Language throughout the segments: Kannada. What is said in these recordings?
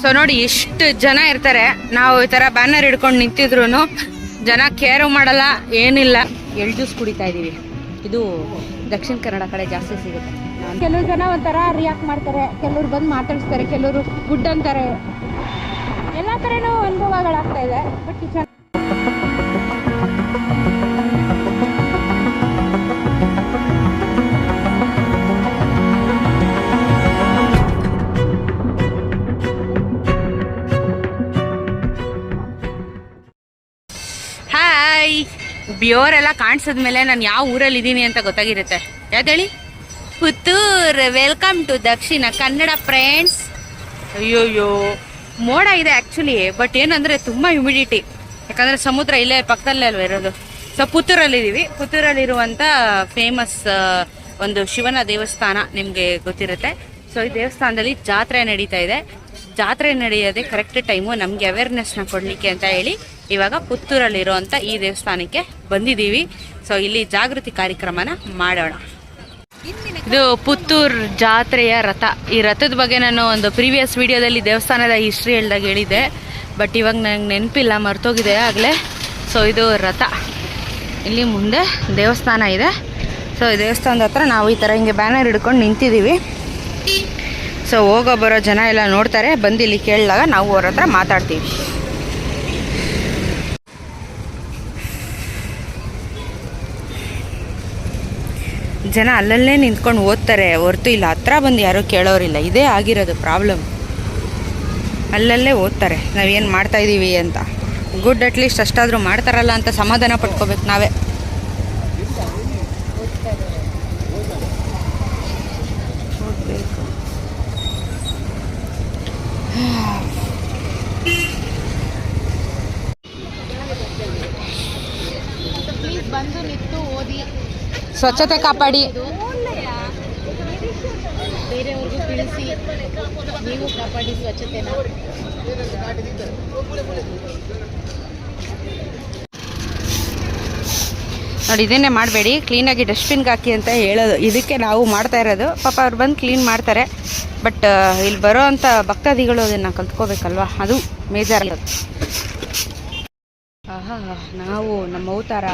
ಸೊ ನೋಡಿ ಎಷ್ಟು ಜನ ಇರ್ತಾರೆ. ನಾವು ಈ ತರ ಬ್ಯಾನರ್ ಹಿಡ್ಕೊಂಡು ನಿಂತಿದ್ರು ಜನ ಕೇರ್ ಮಾಡಲ್ಲ, ಏನಿಲ್ಲ. ಎಳ್ ಜ್ಯೂಸ್ ಕುಡಿತಾ ಇದೀವಿ. ಇದು ದಕ್ಷಿಣ ಕನ್ನಡ ಕಡೆ ಜಾಸ್ತಿ ಸಿಗುತ್ತೆ. ಕೆಲವು ಜನ ಒಂಥರ ರಿಯಾಕ್ಟ್ ಮಾಡ್ತಾರೆ, ಕೆಲವ್ರು ಬಂದು ಮಾತಾಡಿಸ್ತಾರೆ, ಕೆಲವರು ಗುಡ್ ಅಂತಾರೆ ಎಲ್ಲ ಥರನೂ ಅನುಭವಗಳಾಗ್ತಾ ಇದೆ ಬಟ್ ಬ್ಯೋರೆಲ್ಲ ಕಾಣಿಸಿದ್ಮೇಲೆ ನಾನು ಯಾವ ಊರಲ್ಲಿ ಇದ್ದೀನಿ ಅಂತ ಗೊತ್ತಾಗಿರುತ್ತೆ. ಯಾವ್ದೇಳಿ Puttur. Welcome to Dakshina Kannada friends ಅಯ್ಯೋಯ್ಯೋ. ಮೋಡ ಇದೆ ಆ್ಯಕ್ಚುಲಿ ಬಟ್ ಏನಂದರೆ ತುಂಬ ಹ್ಯುಮಿಡಿಟಿ ಯಾಕಂದರೆ ಸಮುದ್ರ ಇಲ್ಲೇ ಪಕ್ಕದಲ್ಲೇ ಅಲ್ವ ಇರೋದು. ಸೊ ಪುತ್ತೂರಲ್ಲಿದ್ದೀವಿ ಪುತ್ತೂರಲ್ಲಿರುವಂಥ ಫೇಮಸ್ ಒಂದು ಶಿವನ ದೇವಸ್ಥಾನ ನಿಮಗೆ ಗೊತ್ತಿರುತ್ತೆ. ಸೊ ಈ ದೇವಸ್ಥಾನದಲ್ಲಿ ಜಾತ್ರೆ ನಡೀತಾ ಇದೆ. ಜಾತ್ರೆ ನಡೆಯೋದೇ ಕರೆಕ್ಟ್ ಟೈಮು ನಮಗೆ ಅವೇರ್ನೆಸ್ನ ಕೊಡಲಿಕ್ಕೆ ಅಂತ ಹೇಳಿ ಇವಾಗ ಪುತ್ತೂರಲ್ಲಿರುವಂಥ ಈ ದೇವಸ್ಥಾನಕ್ಕೆ ಬಂದಿದ್ದೀವಿ. ಸೊ ಇಲ್ಲಿ ಜಾಗೃತಿ ಕಾರ್ಯಕ್ರಮನ ಮಾಡೋಣ. ಇದು ಪುತ್ತೂರ್ ಜಾತ್ರೆಯ ರಥ. ಈ ರಥದ ಬಗ್ಗೆ ನಾನು ಒಂದು ಪ್ರೀವಿಯಸ್ ವಿಡಿಯೋದಲ್ಲಿ ದೇವಸ್ಥಾನದ ಹಿಸ್ಟ್ರಿ ಹೇಳ್ದಾಗ ಹೇಳಿದ್ದೆ. ಬಟ್ ಇವಾಗ ನಂಗೆ ನೆನಪಿಲ್ಲ, ಮರ್ತೋಗಿದೆ ಆಗಲೇ. ಸೊ ಇದು ರಥ. ಇಲ್ಲಿ ಮುಂದೆ ದೇವಸ್ಥಾನ ಇದೆ. ಸೊ ಈ ದೇವಸ್ಥಾನದ ಹತ್ರ ನಾವು ಈ ಥರ ಹಿಂಗೆ ಬ್ಯಾನರ್ ಹಿಡ್ಕೊಂಡು ನಿಂತಿದ್ದೀವಿ. ಸೊ ಹೋಗೋ ಬರೋ ಜನ ಎಲ್ಲ ನೋಡ್ತಾರೆ, ಬಂದು ಇಲ್ಲಿ ಕೇಳಿದಾಗ ನಾವು ಅವ್ರ ಹತ್ರ ಮಾತಾಡ್ತೀವಿ. ಜನ ಅಲ್ಲಲ್ಲೇ ನಿಂತ್ಕೊಂಡು ಓದ್ತಾರೆ, ಹೊರತು ಇಲ್ಲ ಹತ್ರ ಬಂದು ಯಾರೂ ಕೇಳೋರಿಲ್ಲ, ಇದೇ ಆಗಿರೋದು ಪ್ರಾಬ್ಲಮ್ ಅಲ್ಲಲ್ಲೇ ಓದ್ತಾರೆ, ನಾವೇನು ಮಾಡ್ತಾ ಇದ್ದೀವಿ ಅಂತ. ಗುಡ್ ಅಟ್ಲೀಸ್ಟ್ ಅಷ್ಟಾದರೂ ಮಾಡ್ತಾರಲ್ಲ ಅಂತ ಸಮಾಧಾನ ಪಡ್ಕೋಬೇಕು ನಾವೇ. ಸ್ವಚ್ಛತೆ ಕಾಪಾಡಿ. ಬೇರೆಯವ್ರಿಗೂ ತಿಳಿಸಿ ನೀವು ಕಾಪಾಡಿ ಸ್ವಚ್ಛತೆನ. ನೋಡಿ ಇದನ್ನೇ ಮಾಡಬೇಡಿ. ಕ್ಲೀನಾಗಿ ಡಸ್ಟ್ಬಿನ್ಗೆ ಹಾಕಿ ಅಂತ ಹೇಳೋದು. ಇದಕ್ಕೆ ನಾವು ಮಾಡ್ತಾ ಇರೋದು. ಪಾಪ ಅವ್ರು ಬಂದು ಕ್ಲೀನ್ ಮಾಡ್ತಾರೆ. ಬಟ್ ಇಲ್ಲಿ ಬರೋ ಅಂಥ ಭಕ್ತಾದಿಗಳು ಅದನ್ನು ಕಲ್ತ್ಕೋಬೇಕಲ್ವಾ? ಅದು ಮೇಜರ್. ನಾವು ನಮ್ಮ ಅವತಾರ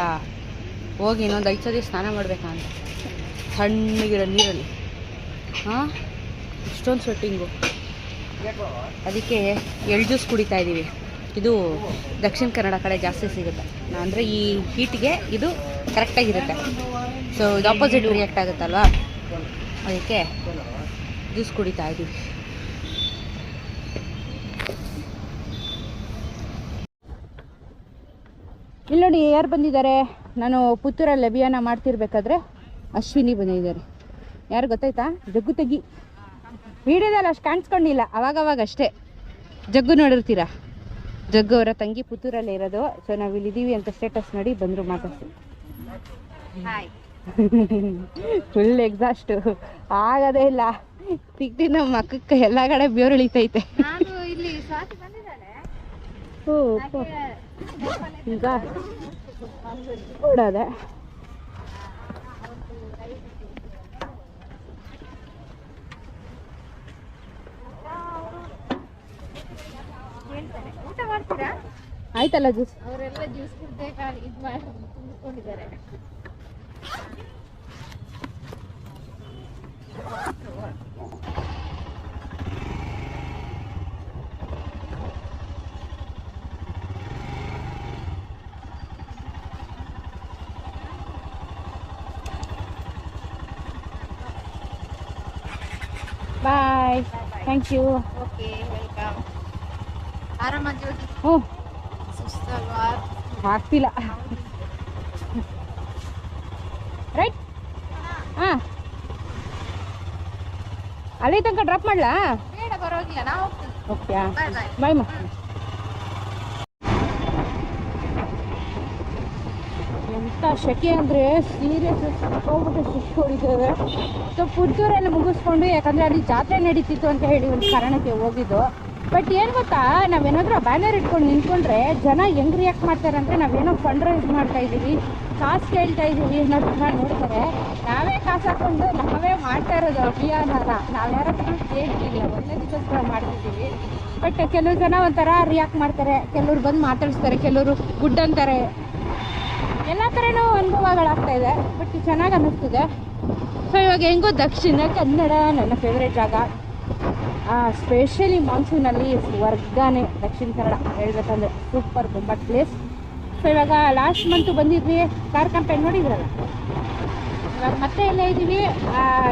ಹೋಗಿ ಇನ್ನೊಂದು ಐದು ಸತಿ ಸ್ನಾನ ಮಾಡಬೇಕಾ ಅಂತ. ಸಣ್ಣಗಿರೋ ನೀರಲ್ಲಿ. ಹಾಂ? ಇಷ್ಟೊಂದು ಸ್ವೆಟ್ಟಿಂಗು ಅದಕ್ಕೆ ಎಳ್ ಜ್ಯೂಸ್ ಕುಡಿತಾ ಇದ್ದೀವಿ ಇದು ದಕ್ಷಿಣ ಕನ್ನಡ ಕಡೆ ಜಾಸ್ತಿ ಸಿಗುತ್ತೆ. ಅಂದರೆ ಈ ಹೀಟ್ಗೆ ಇದು ಕರೆಕ್ಟಾಗಿರುತ್ತೆ ಸೊ ಇದು ಆಪೋಸಿಟ್ ರಿಯಾಕ್ಟ್ ಆಗುತ್ತಲ್ವಾ ಅದಕ್ಕೆ ಜ್ಯೂಸ್ ಕುಡಿತಾ ಇದ್ದೀವಿ ಇಲ್ಲಿ ನೋಡಿ ಯಾರು ಬಂದಿದ್ದಾರೆ? ನಾನು ಪುತ್ತೂರಲ್ಲಿ ಅಭಿಯಾನ ಮಾಡ್ತಿರ್ಬೇಕಾದ್ರೆ ಅಶ್ವಿನಿ ಬಂದಿದ್ದಾರೆ ಯಾರು ಗೊತ್ತಾಯ್ತಾ? ಜಗ್ಗು ತೆಗಿ. ವಿಡಿಯೋದಲ್ಲಿ ಅಷ್ಟು ಕಾಣಿಸ್ಕೊಂಡಿಲ್ಲ ಅವಾಗವಾಗ ಅಷ್ಟೇ. ಜಗ್ಗು ನೋಡಿರ್ತೀರಾ? ಜಗ್ಗು ಅವರ ತಂಗಿ ಪುತ್ತೂರಲ್ಲೇ ಇರೋದು. ಸೊ ನಾವು ಇಲ್ಲಿದ್ದೀವಿ ಅಂತ ಸ್ಟೇಟಸ್ ನೋಡಿ ಬಂದರು ಮಾತಾಡ್ತೀವಿ ಫುಲ್ ಎಕ್ಸಾಸ್ಟು ಆಗದೇ ಇಲ್ಲ. ತಿಗ್ದಿ ನಮ್ಮ ಮಕ್ಕಕ್ಕೆ ಎಲ್ಲ ಕಡೆ ಬೇರು ಇಳಿತೈತೆ. ಈಗ ಓಡೋದೆ ಆಯ್ತಲ್ಲ ಜ್ಯೂಸ್? ಅವರೆಲ್ಲ ಜ್ಯೂಸ್ ಕುಡ್ದೆ ಇದು ಮಾಡಿ ತುಂಬಿಕೊಂಡಿದ್ದಾರೆ bye thank you okay welcome ಆರಾಮಾಗಿ ಹೋಗಿ ಹ್ಞೂ ಸುಸ್ತಲ್ವಾ ಆಗ್ತಿಲ್ಲ ರೈಟ್ ಹಾಂ ಅಲ್ಲಿ ತನಕ ಡ್ರಾಪ್ ಮಾಡಲಾ ಬೇಡ ಪರವಾಗಿಲ್ಲ ನಾವು ಹೋಗ್ತೀವಿ ಓಕೆ ಬಾಯ್ ಬಾಯ್ ಬಾಯ್ ಮಾ ಎಂಥ ಶೆಕೆ ಅಂದರೆ ಸೀರಿಯಸ್ ಹೋಗ್ಬಿಟ್ಟು ಶಿಶು ಹೊಡಿತೇವೆ ಸೊ ಪುತ್ತೂರಲ್ಲಿ ಮುಗಿಸ್ಕೊಂಡು, ಯಾಕಂದರೆ ಅಲ್ಲಿ ಜಾತ್ರೆ ನಡೀತಿತ್ತು ಅಂತ ಹೇಳಿ ಒಂದು ಕಾರಣಕ್ಕೆ ಹೋಗಿದ್ದು. ಬಟ್ ಏನು ಗೊತ್ತಾ, ನಾವೇನಾದರೂ ಬ್ಯಾನರ್ ಇಟ್ಕೊಂಡು ನಿಂತ್ಕೊಂಡ್ರೆ ಜನ ಹೆಂಗೆ ರಿಯಾಕ್ಟ್ ಮಾಡ್ತಾರೆ ಅಂದರೆ ನಾವೇನೋ ಫಂಡ್ ರೈಸ್ ಮಾಡ್ತಾ ಇದ್ದೀವಿ, ಕಾಸು ಕೇಳ್ತಾ ಇದ್ದೀವಿ ಅನ್ನೋ ಜನ ನೋಡ್ತಾರೆ. ನಾವೇ ಕಾಸು ಹಾಕೊಂಡು ನಾವೇ ಮಾಡ್ತಾ ಇರೋದು ಅಭಿಯಾನನ ನಾವು ಯಾರ ಹತ್ರ ಕೇಳ್ತಿಲ್ಲ ಒಳ್ಳೇದಕ್ಕೋಸ್ಕರ ಮಾಡ್ತಿದ್ದೀವಿ. ಬಟ್ ಕೆಲವು ಜನ ಒಂಥರ ರಿಯಾಕ್ಟ್ ಮಾಡ್ತಾರೆ, ಕೆಲವ್ರು ಬಂದು ಮಾತಾಡಿಸ್ತಾರೆ, ಕೆಲವರು ಗುಡ್ ಅಂತಾರೆ ಎಲ್ಲ ಥರನೂ ಅನುಭವಗಳಾಗ್ತಾ ಇದೆ ಬಟ್ ಚೆನ್ನಾಗಿ ಅನ್ನಿಸ್ತಿದೆ. ಸೊ ಇವಾಗ ಹೆಂಗೋ ದಕ್ಷಿಣ ಕನ್ನಡ ನನ್ನ ಫೇವ್ರೇಟ್ ಜಾಗ. ಸ್ಪೆಷಲಿ ಮಾನ್ಸೂನಲ್ಲಿ ಸ್ವರ್ಗನೇ ದಕ್ಷಿಣ ಕನ್ನಡ ಹೇಳ್ಬೇಕಂದ್ರೆ ಸೂಪರ್ ತುಂಬ ಪ್ಲೇಸ್ ಸೊ ಇವಾಗ ಲಾಸ್ಟ್ ಮಂತು ಬಂದಿದ್ವಿ ಕಾರ್ ಕಂಪೇರ್ ನೋಡಿದ್ರಲ್ಲ? ಇವಾಗ ಮತ್ತೆ ಎಲ್ಲ ಇದ್ದೀವಿ.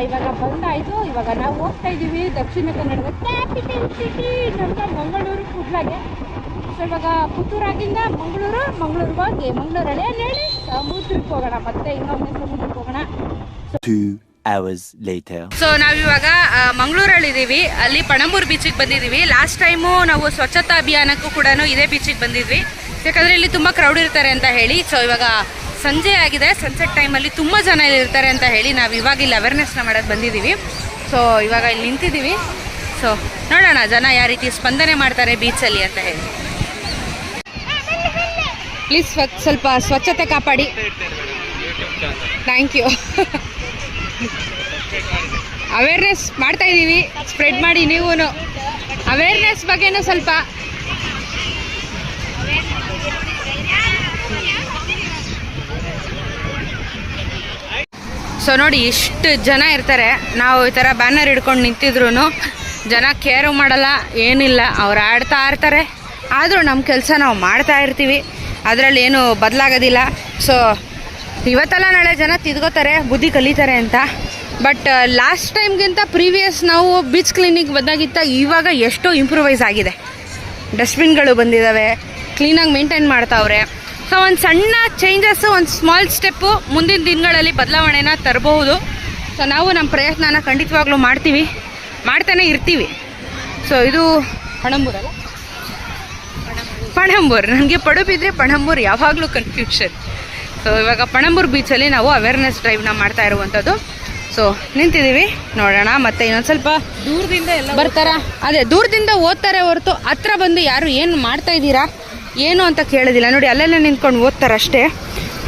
ಇವಾಗ ಬಂದಾಯಿತು. ಇವಾಗ ನಾವು ಹೋಗ್ತಾ ಇದ್ದೀವಿ ದಕ್ಷಿಣ ಕನ್ನಡದ ಕ್ಯಾಪಿಟಲ್ ಸಿಟಿ ನಮ್ಮ ಮಂಗಳೂರು ಕುಡ್ಲಾಗೆ. ಸೊ ಇವಾಗ ಪುತ್ತೂರಾಗಿಂದ ಮಂಗಳೂರು ಮಂಗಳೂರು ಹೋಗಿ ಮಂಗಳೂರು ಅಲ್ಲಿ ಹೇಳಿ ಸಮುದ್ರಕ್ಕೆ ಹೋಗೋಣ ಮತ್ತೆ ಇನ್ನೊಮ್ಮೆ ಸಮುದ್ರಕ್ಕೆ ಹೋಗೋಣ. Two hours later. ಸೊ ನಾವಿವಾಗ ಮಂಗಳೂರಲ್ಲಿ ಇದ್ದೀವಿ ಅಲ್ಲಿ ಪಣಂಬೂರ್ ಬೀಚಿಗೆ ಬಂದಿದ್ದೀವಿ. ಲಾಸ್ಟ್ ಟೈಮು ನಾವು ಸ್ವಚ್ಛತಾ ಅಭಿಯಾನಕ್ಕೂ ಕೂಡ ಇದೇ ಬೀಚಿಗೆ ಬಂದಿದ್ವಿ. ಯಾಕಂದ್ರೆ ಇಲ್ಲಿ ತುಂಬ ಕ್ರೌಡ್ ಇರ್ತಾರೆ ಅಂತ ಹೇಳಿ. ಸೊ ಇವಾಗ ಸಂಜೆ ಆಗಿದೆ. ಸನ್ಸೆಟ್ ಟೈಮಲ್ಲಿ ತುಂಬಾ ಜನ ಇಲ್ಲಿ ಇರ್ತಾರೆ ಅಂತ ಹೇಳಿ ನಾವು ಇವಾಗ ಇಲ್ಲಿ ಅವೇರ್ನೆಸ್ನ ಮಾಡೋಕ್ಕೆ ಬಂದಿದ್ದೀವಿ. ಸೊ ಇವಾಗ ಇಲ್ಲಿ ನಿಂತಿದ್ದೀವಿ. ಸೊ ನೋಡೋಣ ಜನ ಯಾವ ರೀತಿ ಸ್ಪಂದನೆ ಮಾಡ್ತಾರೆ ಬೀಚಲ್ಲಿ ಅಂತ ಹೇಳಿ. ಪ್ಲೀಸ್ ಸ್ವಲ್ಪ ಸ್ವಚ್ಛತೆ ಕಾಪಾಡಿ. ಥ್ಯಾಂಕ್ ಯು ಅವೇರ್ನೆಸ್ ಮಾಡ್ತಾ ಇದ್ದೀವಿ ಸ್ಪ್ರೆಡ್ ಮಾಡಿ ನೀವು ಅವೇರ್ನೆಸ್ ಬಗ್ಗೆನೂ ಸ್ವಲ್ಪ. ಸೊ ನೋಡಿ, ಇಷ್ಟು ಜನ ಇರ್ತಾರೆ. ನಾವು ಈ ಥರ ಬ್ಯಾನರ್ ಹಿಡ್ಕೊಂಡು ನಿಂತಿದ್ರು ಜನ ಕೇರು ಮಾಡಲ್ಲ, ಏನಿಲ್ಲ. ಅವ್ರು ಆಡ್ತಾ ಇರ್ತಾರೆ ಆದರೂ ನಮ್ಮ ಕೆಲಸ ನಾವು ಮಾಡ್ತಾ ಇರ್ತೀವಿ. ಅದರಲ್ಲಿ ಏನು ಬದಲಾಗೋದಿಲ್ಲ. ಸೊ ಇವತ್ತೆಲ್ಲ ನಾಳೆ ಜನ ತಿದ್ಕೋತಾರೆ, ಬುದ್ಧಿ ಕಲಿತಾರೆ ಅಂತ. ಬಟ್ ಲಾಸ್ಟ್ ಟೈಮ್ಗಿಂತ ಪ್ರೀವಿಯಸ್ ನಾವು ಬೀಚ್ ಕ್ಲೀನಿಕ್ ಬಂದಾಗಿಂತ ಇವಾಗ ಎಷ್ಟೋ ಇಂಪ್ರೂವೈಸ್ ಆಗಿದೆ. ಡಸ್ಟ್ಬಿನ್ಗಳು ಬಂದಿದ್ದಾವೆ ಕ್ಲೀನಾಗಿ ಮೇಂಟೈನ್ ಮಾಡ್ತಾವ್ರೆ. ಸೊ ಒಂದು ಸಣ್ಣ ಚೇಂಜಸ್ಸು ಒಂದು ಸ್ಮಾಲ್ ಸ್ಟೆಪ್ಪು ಮುಂದಿನ ದಿನಗಳಲ್ಲಿ ಬದಲಾವಣೆನ ತರಬಹುದು. ಸೊ ನಾವು ನಮ್ಮ ಪ್ರಯತ್ನನ ಖಂಡಿತವಾಗ್ಲೂ ಮಾಡ್ತೀವಿ. ಮಾಡ್ತಾನೆ ಇರ್ತೀವಿ. ಸೊ ಇದು ಪಣಂಬೂರಲ್ಲ ಪಣಂಬೂರ್. ನನಗೆ ಪಡುಬಿದ್ರೆ ಪಣಂಬೂರ್ ಯಾವಾಗಲೂ ಕನ್ಫ್ಯೂಷನ್ ಸೊ ಇವಾಗ ಪಣಂಬೂರ್ ಬೀಚಲ್ಲಿ ನಾವು ಅವೇರ್ನೆಸ್ ಡ್ರೈವ್ನ ಮಾಡ್ತಾ ಇರುವಂಥದ್ದು ಸೊ ನಿಂತಿದ್ದೀವಿ ನೋಡೋಣ. ಮತ್ತೆ ಇನ್ನೊಂದು ಸ್ವಲ್ಪ ದೂರದಿಂದ ಎಲ್ಲ ಬರ್ತಾರಾ? ಅದೇ ದೂರದಿಂದ ಓದ್ತಾರೆ ಹೊರತು ಹತ್ರ ಬಂದು ಯಾರು ಏನು ಮಾಡ್ತಾ ಇದ್ದೀರಾ? ಏನು ಅಂತ ಕೇಳೋದಿಲ್ಲ. ನೋಡಿ ಅಲ್ಲೆಲ್ಲ ನಿಂತ್ಕೊಂಡು ಓದ್ತಾರೆ ಅಷ್ಟೇ.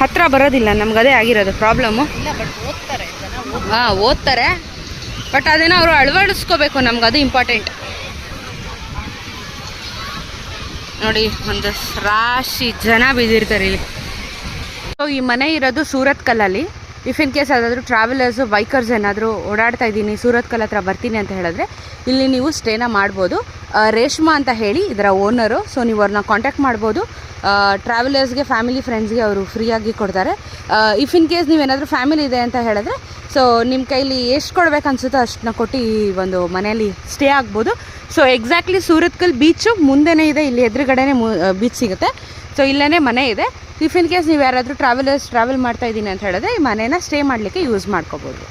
ಹತ್ರ ಬರೋದಿಲ್ಲ. ನಮ್ಗೆ ಅದೇ ಆಗಿರೋದು ಪ್ರಾಬ್ಲಮ್ಮು ಹಾಂ ಓದ್ತಾರೆ. ಬಟ್ ಅದನ್ನು ಅವರು ಅಳವಡಿಸ್ಕೋಬೇಕು. ನಮ್ಗೆ ಅದು ಇಂಪಾರ್ಟೆಂಟ್ ನೋಡಿ, ಒಂದು ರಾಶಿ ಜನ ಬಿದ್ದಿರ್ತಾರೆ ಇಲ್ಲಿ. ಸೊ ಈ ಮನೆ ಇರೋದು ಸೂರತ್ ಕಲ್ಲಲ್ಲಿ. ಇಫ್ ಇನ್ ಕೇಸ್ ಯಾವುದಾದ್ರೂ ಟ್ರಾವೆಲರ್ಸು ಬೈಕರ್ಸ್ ಏನಾದರೂ ಓಡಾಡ್ತಾ ಇದ್ದೀನಿ, ಸೂರತ್ ಕಲ್ ಹತ್ರ ಬರ್ತೀನಿ ಅಂತ ಹೇಳಿದ್ರೆ, ಇಲ್ಲಿ ನೀವು ಸ್ಟೇನ ಮಾಡ್ಬೋದು. ರೇಷ್ಮಾ ಅಂತ ಹೇಳಿ ಇದರ ಓನರು ಸೊ ನೀವು ಅವ್ರನ್ನ ಕಾಂಟ್ಯಾಕ್ಟ್ ಮಾಡ್ಬೋದು. ಟ್ರಾವೆಲರ್ಸ್ಗೆ ಫ್ಯಾಮಿಲಿ ಫ್ರೆಂಡ್ಸ್ಗೆ ಅವರು ಫ್ರೀಯಾಗಿ ಕೊಡ್ತಾರೆ. ಇಫ್ ಇನ್ ಕೇಸ್ ನೀವೇನಾದರೂ ಫ್ಯಾಮಿಲಿ ಇದೆ ಅಂತ ಹೇಳಿದ್ರೆ ಸೊ ನಿಮ್ಮ ಕೈಲಿ ಎಷ್ಟು ಕೊಡಬೇಕು ಅನಿಸುತ್ತೋ ಅಷ್ಟನ್ನ ಕೊಟ್ಟು ಈ ಒಂದು ಮನೆಯಲ್ಲಿ ಸ್ಟೇ ಆಗ್ಬೋದು. ಸೊ ಎಕ್ಸಾಕ್ಟ್ಲಿ ಸೂರತ್ಕಲ್ ಬೀಚು ಮುಂದೆನೇ ಇದೆ, ಇಲ್ಲಿ ಎದುರುಗಡೆನೇ ಬೀಚ್ ಸಿಗುತ್ತೆ. ಸೊ ಇಲ್ಲೇ ಮನೆ ಇದೆ. ಇಫ್ ಇನ್ ಕೇಸ್ ನೀವು ಯಾರಾದರೂ ಟ್ರಾವೆಲರ್ಸ್ ಟ್ರಾವೆಲ್ ಮಾಡ್ತಾ ಇದ್ದೀನಿ ಅಂತ ಹೇಳಿದ್ರೆ ಈ ಮನೇನ ಸ್ಟೇ ಮಾಡಲಿಕ್ಕೆ ಯೂಸ್ ಮಾಡ್ಕೋಬೋದು.